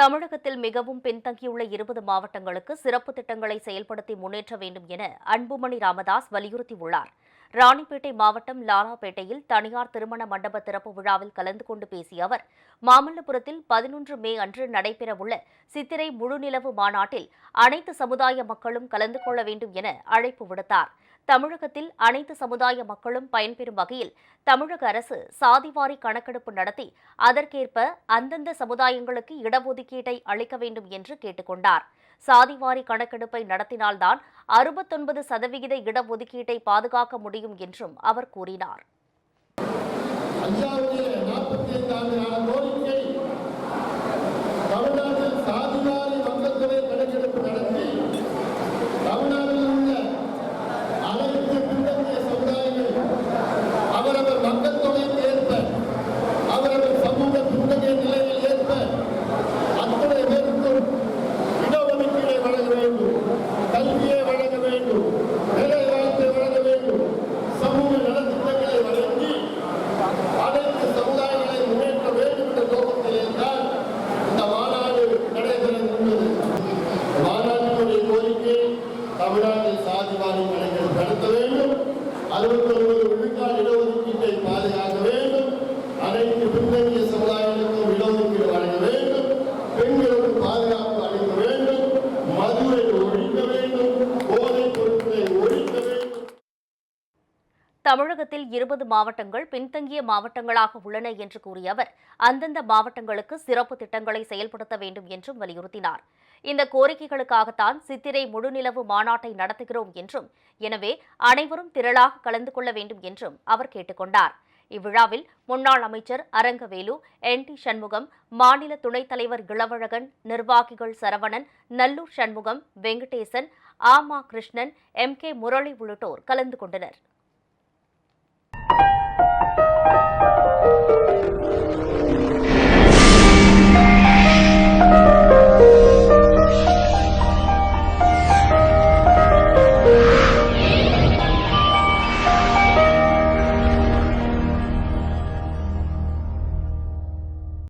தமிழகத்தில் மிகவும் பின்தங்கியுள்ள இருபது மாவட்டங்களுக்கு சிறப்பு திட்டங்களை செயல்படுத்தி முன்னேற்ற வேண்டும் என அன்புமணி ராமதாஸ் வலியுறுத்தியுள்ளார். ராணிப்பேட்டை மாவட்டம் லாலாப்பேட்டையில் தனியார் திருமண மண்டப திறப்பு விழாவில் கலந்து கொண்டு பேசிய அவர் மாமல்லபுரத்தில் பதினொன்று மே அன்று நடைபெறவுள்ள சித்திரை முழுநிலவு மாநாட்டில் அனைத்து சமுதாய மக்களும் கலந்து கொள்ள வேண்டும் என அழைப்பு விடுத்தார். தமிழகத்தில் அனைத்து சமுதாய மக்களும் பயன்பெறும் வகையில் தமிழக அரசு சாதிவாரி கணக்கெடுப்பு நடத்தி அதற்கேற்ப அந்தந்த சமுதாயங்களுக்கு இடஒதுக்கீட்டை அளிக்க வேண்டும் என்று கேட்டுக்கொண்டார். சாதிவாரி கணக்கெடுப்பை நடத்தினால்தான் அறுபத்தொன்பது சதவிகித இடஒதுக்கீட்டை பாதுகாக்க முடியும் என்றும் அவர் கூறினார் ஐயாவுடைய நாற்பத்தி ஐந்து ஆண்டு கால கோரிக்கை தமிழ்நாட்டில் சாதிவாரி மக்கள் தொகை கணக்கெடுப்பு நடத்தி தமிழ்நாட்டில் உள்ள அனைத்து பின்தங்கிய சமுதாயங்கள் அவரவர் மக்கள் தொகைக்கு ஏற்ப அவரவர் சமூக பின்தங்கிய நிலையில் ஏற்ப அத்தனை பேருக்கும் இடஒதுக்கீடை வழங்க வேண்டும் கல்வியை வழங்க வேண்டும் வேலைவாய்ப்பை வழங்க வேண்டும் சமூக நலத்திட்டங்களை வழங்கி அனைத்து சமுதாயங்களை முன்னேற்ற வேண்டும் என்ற நோக்கத்தில் தான் இந்த மாநாடு நடைபெறவுள்ளது மாநாட்டினுடைய கோரிக்கை தமிழ்நாட்டில் சாதிவாரி கலைஞர் நடத்த வேண்டும். அறுபத்தி ஒன்பது விழுக்காடு இடஒதுக்கீட்டை பாதுகாக்க வேண்டும். அனைத்து பின்தங்கிய சமுதாயங்களுக்கும் இடஒதுக்கீடு வழங்க வேண்டும். பெண்களுக்கு பாதுகாப்பு அளிக்க வேண்டும். மதுவை ஒழிக்க வேண்டும். போதைப் பொருட்களை ஒழிக்க வேண்டும். தமிழகத்தில் இருபது மாவட்டங்கள் பின்தங்கிய மாவட்டங்களாக உள்ளன என்று கூறிய அவர் அந்தந்த மாவட்டங்களுக்கு சிறப்பு திட்டங்களை செயல்படுத்த வேண்டும் என்றும் வலியுறுத்தினார். இந்த கோரிக்கைகளுக்காகத்தான் சித்திரை முழுநிலவு மாநாட்டை நடத்துகிறோம் என்றும் எனவே அனைவரும் திரளாக கலந்து கொள்ள வேண்டும் என்றும் அவர் கேட்டுக்கொண்டார். இவ்விழாவில் முன்னாள் அமைச்சர் அரங்கவேலு என் டி சண்முகம் மாநில துணைத் தலைவர் இளவழகன் நிர்வாகிகள் சரவணன் நல்லூர் சண்முகம் வெங்கடேசன் ஆமா கிருஷ்ணன் எம் கே முரளி உள்ளிட்டோர் கலந்து கொண்டனர்.